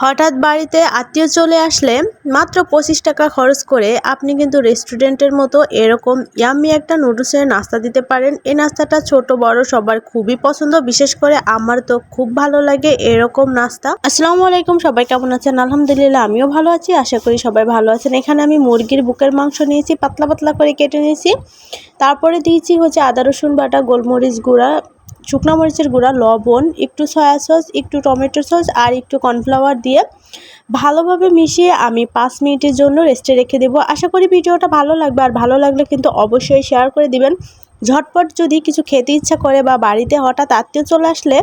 হঠাৎ বাড়িতে আত্মীয় চলে আসলে মাত্র পঁচিশ টাকা খরচ করে আপনি কিন্তু রেস্টুরেন্টের মতো এরকম ইয়াম্মি একটা নুডলসের নাস্তা দিতে পারেন। এই নাস্তাটা ছোট, বড়, সবার খুবই পছন্দ। বিশেষ করে আমার তো খুব ভালো লাগে এরকম নাস্তা। আসসালামু আলাইকুম, সবাই কেমন আছেন? আলহামদুলিল্লাহ, আমিও ভালো আছি। আশা করি সবাই ভালো আছেন। এখানে আমি মুরগির বুকের মাংস নিয়েছি, পাতলা পাতলা করে কেটে নিয়েছি। তারপরে দিয়েছি হচ্ছে আদা রসুন বাটা, গোলমরিচ গুঁড়া শুকনো মরিচের গুঁড়া, লবণ, একটু সয়া সস একটু টমেটো সস আর একটু কর্নফ্লাওয়ার দিয়ে ভালোভাবে মিশিয়ে আমি পাঁচ মিনিটের জন্য রেস্টে রেখে দেবো। আশা করি ভিডিওটা ভালো লাগবে আর ভালো লাগলে কিন্তু অবশ্যই শেয়ার করে দিবেন। ঝটপট যদি কিছু খেতে ইচ্ছা করে বা বাড়িতে হঠাৎ আত্মীয় চলে আসলে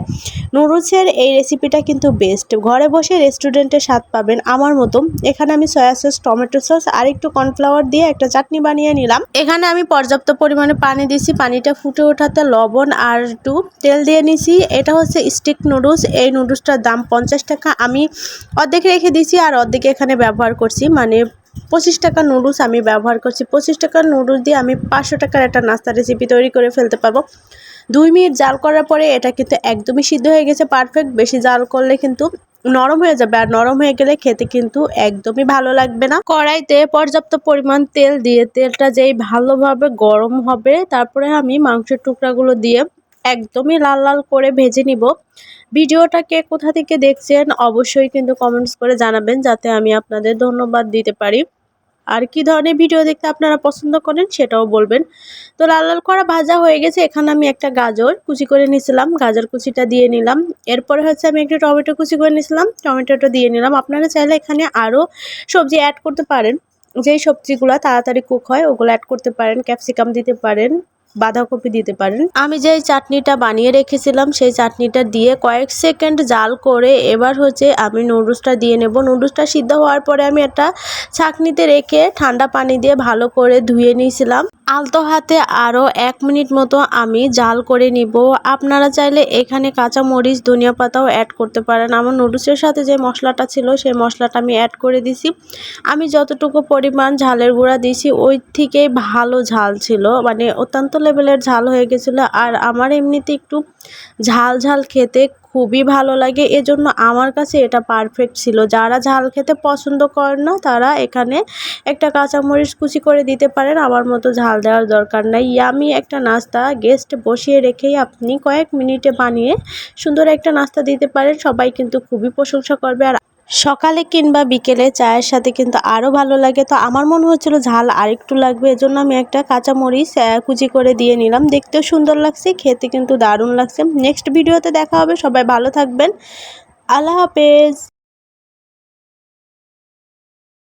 নুডলসের এই রেসিপিটা কিন্তু বেস্ট ঘরে বসে রেস্টুরেন্টে স্বাদ পাবেন আমার মতো। এখানে আমি সয়া সস টমেটো সস আর একটু কর্নফ্লাওয়ার দিয়ে একটা চাটনি বানিয়ে নিলাম। এখানে আমি পর্যাপ্ত পরিমাণে পানি দিয়েছি। পানিটা ফুটে ওঠাতে লবণ আর একটু তেল দিয়ে নিছি এটা হচ্ছে স্টিক নুডলস এই নুডলসটার দাম পঞ্চাশ টাকা। আমি অর্ধেক রেখে দিয়েছি আর অর্ধেক এখানে ব্যবহার করছি। মানে পঁচিশ টাকা নুডলস আমি ব্যবহার করছি। পঁচিশ টাকার নুডলস দিয়ে আমি পাঁচশো টাকার একটা নাস্তা রেসিপি তৈরি করে ফেলতে পারব। দুই মিনিট জাল করার পরে এটা কিন্তু একদমই সিদ্ধ হয়ে গেছে পারফেক্ট বেশি জাল করলে কিন্তু নরম হয়ে যাবে আর নরম হয়ে গেলে খেতে কিন্তু একদমই ভালো লাগবে না। কড়াইতে পর্যাপ্ত পরিমাণ তেল দিয়ে তেলটা যেই ভালোভাবে গরম হবে, তারপরে আমি মাংসের টুকরাগুলো দিয়ে একদমই লাল লাল করে ভেজে নিব। ভিডিওটাকে কোথা থেকে দেখছেন অবশ্যই কিন্তু কমেন্টস করে জানাবেন, যাতে আমি আপনাদের ধন্যবাদ দিতে পারি। আর কি ধরনের ভিডিও দেখতে আপনারা পছন্দ করেন সেটাও বলবেন। তো লাল লাল করা ভাজা হয়ে গেছে, এখানে আমি একটা গাজর কুচি করে নিয়েছিলাম, গাজর কুচিটা দিয়ে নিলাম। এরপরে হচ্ছে আমি একটা টমেটো কুচি করে নিয়েছিলাম, টমেটোটা দিয়ে নিলাম। আপনারা চাইলে এখানে আরও সবজি অ্যাড করতে পারেন। যেই সবজিগুলো তাড়াতাড়ি কুক হয়, ওগুলো অ্যাড করতে পারেন ক্যাপসিকাম দিতে পারেন। বাঁধাকপি দিতে পারেন। আমি যেই চাটনিটা বানিয়ে রেখেছিলাম, সেই চাটনিটা দিয়ে কয়েক সেকেন্ড জাল করে এবার হচ্ছে আমি নুডলসটা দিয়ে নেব। নুডলসটা সিদ্ধ হওয়ার পরে আমি একটা ছাঁকনিতে রেখে ঠান্ডা পানি দিয়ে ভালো করে ধুয়ে নিয়েছিলাম। আলতো হাতে আরও এক মিনিট মতো আমি জাল করে নিব। আপনারা চাইলে এখানে কাঁচা মরিচ ধনিয়া পাতাও অ্যাড করতে পারেন। আমার নুডলসের সাথে যে মশলাটা ছিল, সেই মশলাটা আমি অ্যাড করে দিছি। আমি যতটুকু পরিমাণ ঝালের গুঁড়া দিয়েছি, ওই থেকেই ভালো ঝাল ছিল। মানে অত্যন্ত লেভেলের ঝাল হয়ে গেছিল। আর আমার এমনিতে একটু ঝাল ঝাল খেতে খুবই ভালো লাগে। এজন্য আমার কাছে এটা পারফেক্ট ছিল। যারা ঝাল খেতে পছন্দ করেন না, তারা এখানে একটা কাঁচামরিচ কুচি করে দিতে পারেন। আমার মতো ঝাল দেওয়ার দরকার নাই। ইয়ামি একটা নাস্তা গেস্ট বসিয়ে রেখেই আপনি কয়েক মিনিটে বানিয়ে সুন্দর একটা নাস্তা দিতে পারেন। সবাই কিন্তু খুবই প্রশংসা করবে। আর সকালে কিংবা বিকেলে চায়ের সাথে কিন্তু আরও ভালো লাগে। তো আমার মনে হচ্ছিল ঝাল আরেকটু লাগবে। এজন্য আমি একটা কাঁচামরিচ কুচি করে দিয়ে নিলাম। দেখতেও সুন্দর লাগছে, খেতে কিন্তু দারুণ লাগছে। নেক্সট ভিডিওতে দেখা হবে। সবাই ভালো থাকবেন। আল্লাহ হাফেজ।